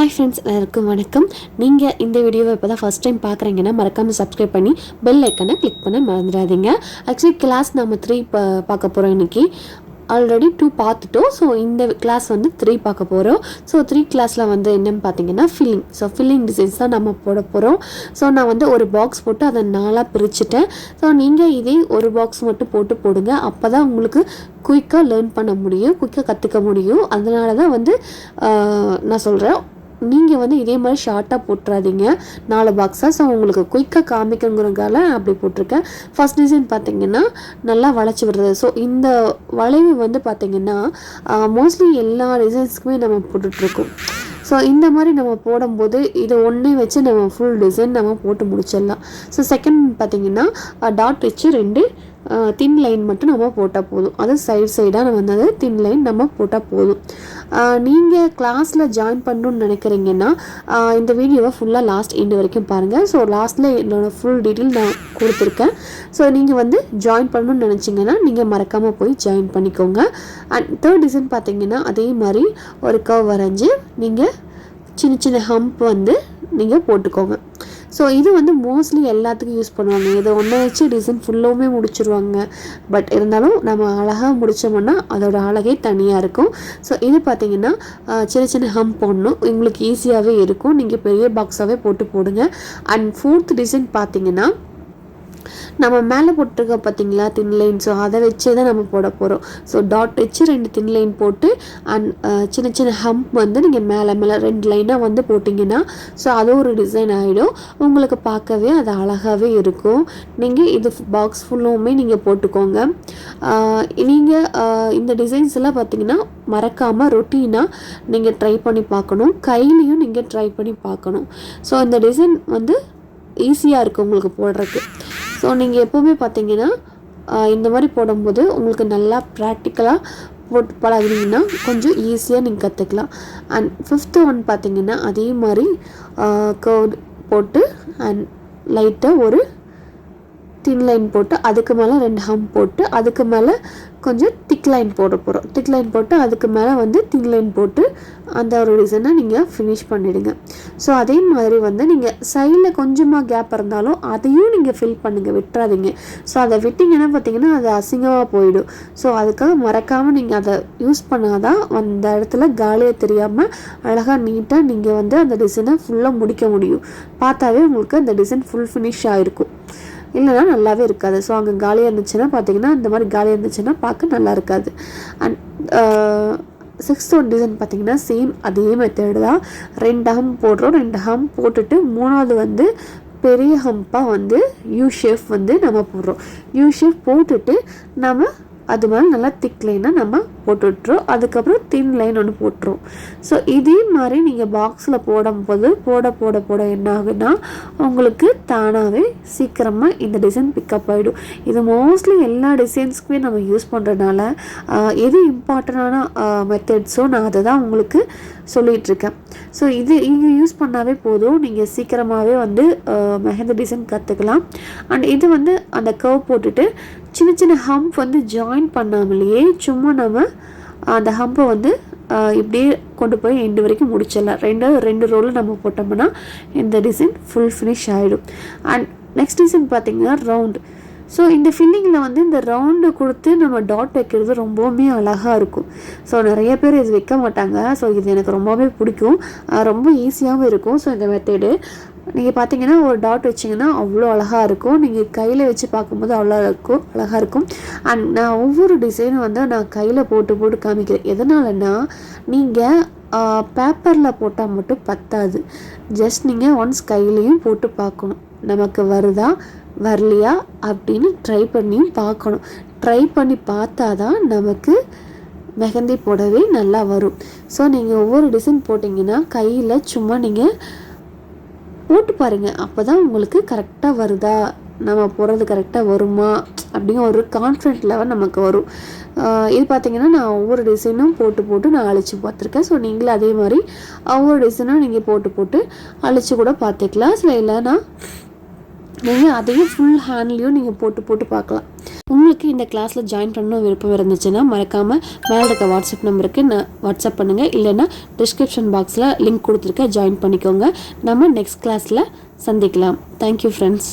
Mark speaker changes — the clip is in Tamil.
Speaker 1: ஹாய் ஃப்ரெண்ட்ஸ் எல்லாருக்கும் வணக்கம். நீங்கள் இந்த வீடியோவை இப்போ தான் ஃபஸ்ட் டைம் பார்க்குறீங்கன்னா மறக்காமல் சப்ஸ்கிரைப் பண்ணி பெல் ஐக்கனை கிளிக் பண்ண மறந்துடாதீங்க. ஆக்சுவலி கிளாஸ் நம்ம த்ரீ பா பார்க்க போகிறோம் இன்றைக்கி ஆல்ரெடி டூ பார்த்துட்டோம். ஸோ இந்த கிளாஸ் வந்து த்ரீ பார்க்க போகிறோம் ஸோ த்ரீ கிளாஸில் வந்து என்னென்னு பார்த்தீங்கன்னா ஃபில்லிங் ஸோ ஃபில்லிங் டிசைன்ஸ் தான் நம்ம போட போகிறோம் ஸோ நான் வந்து ஒரு பாக்ஸ் போட்டு அதை நாளாக பிரிச்சுட்டேன். ஸோ நீங்கள் இதே ஒரு பாக்ஸ் மட்டும் போட்டு போடுங்க. அப்போ தான் உங்களுக்கு குயிக்காக லேர்ன் பண்ண முடியும் குயிக்காக கற்றுக்க முடியும். அதனால தான் வந்து நான் சொல்கிறேன் நீங்கள் வந்து இதே மாதிரி ஷார்ட்டாக போட்டுறாதீங்க. நாலு பாக்ஸாக ஸோ உங்களுக்கு குயிக்காக காமிக்கணுங்கிறதுக்காக அப்படி போட்டிருக்கேன். ஃபஸ்ட் டிசைன் பார்த்தீங்கன்னா நல்லா வளைச்சி விடுறது. ஸோ இந்த வளைவு வந்து பார்த்தீங்கன்னா மோஸ்ட்லி எல்லா டிசைன்ஸுக்குமே நம்ம போட்டுட்ருக்கோம். ஸோ இந்த மாதிரி நம்ம போடும்போது இது ஒன்றே வச்சு நம்ம ஃபுல் டிசைன் நம்ம போட்டு முடிச்சிடலாம். ஸோ செகண்ட் பார்த்தீங்கன்னா டாட் வச்சு ரெண்டு தின் லைன் மட்டும் நம்ம போட்டால் போதும். அது சைடு சைடாக நம்ம வந்தது தின் லைன் நம்ம போட்டால் போதும். நீங்கள் கிளாஸில் ஜாயின் பண்ணணும்னு நினைக்கிறீங்கன்னா இந்த வீடியோவை ஃபுல்லாக லாஸ்ட் எண்டு வரைக்கும் பாருங்கள் ஸோ லாஸ்ட்டில் என்னோடய ஃபுல் டீட்டெயில் நான் கொடுத்துருக்கேன். ஸோ நீங்கள் வந்து ஜாயின் பண்ணணும்னு நினச்சிங்கன்னா நீங்கள் மறக்காமல் போய் ஜாயின் பண்ணிக்கோங்க. அண்ட் தேர்ட் டிசைன் பார்த்தீங்கன்னா அதே மாதிரி ஒரு கவ் வரைஞ்சி நீங்கள் சின்ன சின்ன ஹம்ப் வந்து நீங்கள் போட்டுக்கோங்க. ஸோ இது வந்து மோஸ்ட்லி எல்லாத்துக்கும் யூஸ் பண்ணுவாங்க. இதை ஒன்றை வச்சு டிசைன் ஃபுல்லாகவுமே முடிச்சிருவாங்க. பட் இருந்தாலும் நம்ம அழகாக முடித்தோம்னா அதோட அழகே தனியாக இருக்கும். ஸோ இது பார்த்தீங்கன்னா சின்ன சின்ன ஹம்ப் போடணும். உங்களுக்கு ஈஸியாகவே இருக்கும். நீங்கள் பெரிய பாக்ஸாகவே போட்டு போடுங்க. அண்ட் ஃபோர்த் டிசைன் பார்த்தீங்கன்னா நம்ம மேலே போட்டிருக்க பார்த்தீங்களா தின் லைன் ஸோ அதை வச்சே தான் நம்ம போட போகிறோம் ஸோ டாட் வச்சு ரெண்டு தின் லைன் போட்டு அண்ட் uh, சின்ன சின்ன ஹம்ப் வந்து நீங்கள் மேலே மேலே ரெண்டு லைனாக வந்து போட்டிங்கன்னா ஸோ அது ஒரு டிசைன் ஆகிடும் உங்களுக்கு பார்க்கவே அது அழகாகவே இருக்கும். நீங்கள் இது பாக்ஸ் ஃபுல்லுமே நீங்கள் போட்டுக்கோங்க. Uh, நீங்கள் uh, இந்த டிசைன்ஸ் எல்லாம் பார்த்தீங்கன்னா மறக்காமல் ரொட்டீனாக நீங்கள் ட்ரை பண்ணி பார்க்கணும். கையிலையும் நீங்கள் ட்ரை பண்ணி பார்க்கணும். ஸோ இந்த டிசைன் வந்து ஈஸியாக இருக்குது உங்களுக்கு போடுறதுக்கு. ஸோ நீங்கள் எப்போவுமே பார்த்தீங்கன்னா இந்த மாதிரி போடும்போது உங்களுக்கு நல்லா ப்ராக்டிக்கலாக போட்டு பழகுனீங்கன்னா கொஞ்சம் ஈஸியாக நீங்கள் கற்றுக்கலாம் அண்ட் ஃபிஃப்த்து ஒன் பார்த்தீங்கன்னா அதே மாதிரி கர்வ் போட்டு அண்ட் லைட்டாக ஒரு தின் லைன் போட்டு அதுக்கு மேலே ரெண்டு ஹம் போட்டு அதுக்கு மேலே கொஞ்சம் திக் லைன் போட போகிறோம் திக் லைன் போட்டு அதுக்கு மேலே வந்து திங் லைன் போட்டு அந்த ஒரு டிசைனை நீங்கள் ஃபினிஷ் பண்ணிவிடுங்க ஸோ அதே மாதிரி வந்து நீங்கள் சைடில் கொஞ்சமாக கேப் இருந்தாலும் அதையும் நீங்கள் ஃபில் பண்ணுங்கள் விட்டுறாதீங்க. ஸோ அதை விட்டிங்கன்னா பார்த்தீங்கன்னா அது அசிங்கமாக போயிடும். ஸோ அதுக்காக மறக்காமல் நீங்கள் அதை யூஸ் பண்ணாதான் அந்த இடத்துல காலியாக தெரியாமல் அழகாக நீட்டாக நீங்கள் வந்து அந்த டிசைனை ஃபுல்லாக முடிக்க முடியும். பார்த்தாவே உங்களுக்கு அந்த டிசைன் ஃபுல் ஃபினிஷ் ஆகிருக்கும் இல்லைன்னா நல்லாவே இருக்காது. ஸோ அங்கே காலியாக இருந்துச்சுன்னா பார்த்தீங்கன்னா இந்த மாதிரி காலியாக இருந்துச்சுன்னா பார்க்க நல்லா இருக்காது. அண்ட் சிக்ஸ்த் ஒன் டிசைன் பார்த்தீங்கன்னா சேம் அதே மெத்தேடு தான். ரெண்டு ஹம் போடுறோம். ரெண்டு ஹம் போட்டுட்டு மூணாவது வந்து பெரிய ஹம்பாக வந்து யூ ஷேஃப் வந்து நம்ம போடுறோம். யூ ஷேஃப் போட்டுட்டு நம்ம அது மாதிரி நல்லா திக் லைனாக நம்ம போட்டு விட்டுரும் அதுக்கப்புறம் தின் லைன் ஒன்று போட்டுரும். ஸோ இதே மாதிரி நீங்கள் பாக்ஸில் போடும்போது போட போட போட என்ன ஆகுன்னா உங்களுக்கு தானாகவே சீக்கிரமாக இந்த டிசைன் பிக்கப் ஆகிடும் இது மோஸ்ட்லி எல்லா டிசைன்ஸ்க்குமே நம்ம யூஸ் பண்ணுறதுனால எது இம்பார்ட்டண்டான மெத்தட்ஸோ நான் அதை தான் உங்களுக்கு சொல்லிகிட்ருக்கேன் ஸோ இது இங்கே யூஸ் பண்ணாவே போதும். நீங்கள் சீக்கிரமாகவே வந்து மெஹந்தி டிசைன் கற்றுக்கலாம் அண்ட் இது வந்து அந்த கவ் போட்டுட்டு சின்ன சின்ன ஹம்ப் வந்து ஜாயின் பண்ணாமலேயே சும்மா நம்ம அந்த ஹம்பை வந்து இப்படியே கொண்டு போய் எண்டு வரைக்கும் முடிச்சிடலாம். ரெண்டு ரெண்டு ரோலில் நம்ம போட்டோம்னா இந்த டிசைன் ஃபுல் ஃபினிஷ் ஆகிடும் அண்ட் நெக்ஸ்ட் டிசைன் பார்த்திங்கன்னா ரவுண்டு ஸோ இந்த ஃபில்லிங்கில் வந்து இந்த ரவுண்டு கொடுத்து நம்ம டாட் வைக்கிறது ரொம்பவுமே அழகாக இருக்கும். ஸோ நிறைய பேர் இது வைக்க மாட்டாங்க. ஸோ இது எனக்கு ரொம்பவே பிடிக்கும். ரொம்ப ஈஸியாகவும் இருக்கும். ஸோ இந்த மெத்தேடு நீங்கள் பார்த்தீங்கன்னா ஒரு டாட் வச்சிங்கன்னா அவ்வளோ அழகாக இருக்கும். நீங்கள் கையில் வச்சு பார்க்கும்போது அவ்வளோ இருக்கும் அழகாக இருக்கும். அண்ட் நான் ஒவ்வொரு டிசைனும் வந்து நான் கையில் போட்டு போட்டு காமிக்கிறேன். எதனாலன்னா நீங்கள் பேப்பரில் போட்டால் மட்டும் பத்தாது. ஜஸ்ட் நீங்கள் ஒன்ஸ் கையிலையும் போட்டு பார்க்கணும். நமக்கு வருதா? வரலையா? அப்படின்னு ட்ரை பண்ணியும் பார்க்கணும். ட்ரை பண்ணி பார்த்தா தான் நமக்கு மெஹந்தி போடவே நல்லா வரும். ஸோ நீங்கள் ஒவ்வொரு டிசைன் போட்டிங்கன்னா கையில் சும்மா நீங்கள் போட்டு பாருங்கள் அப்போ தான் உங்களுக்கு கரெக்டாக வருதா? நம்ம போடுறது கரெக்டாக வருமா? அப்படிங்கிற ஒரு கான்ஃபிடென்ட் லெவல் நமக்கு வரும். இது பார்த்தீங்கன்னா நான் ஒவ்வொரு டிசைனும் போட்டு போட்டு நான் அழிச்சு பார்த்துருக்கேன். ஸோ நீங்களும் அதே மாதிரி ஒவ்வொரு டிசைனும் நீங்கள் போட்டு போட்டு அழிச்சு கூட பார்த்துக்கலாம். சில இல்லைன்னா நீங்கள் அதையும் ஃபுல் ஹேண்ட்லேயும் நீங்கள் போட்டு போட்டு பார்க்கலாம். உங்களுக்கு இந்த கிளாஸில் ஜாயின் பண்ணணும் விருப்பம் இருந்துச்சுன்னா மறக்காமல் மேலே இருக்க வாட்ஸ்அப் நம்பருக்கு நான் வாட்ஸ்அப் பண்ணுங்கள் இல்லைன்னா டிஸ்கிரிப்ஷன் பாக்ஸில் லிங்க் கொடுத்துருக்கேன் ஜாயின் பண்ணிக்கோங்க. நம்ம நெக்ஸ்ட் கிளாஸில் சந்திக்கலாம். Thank you friends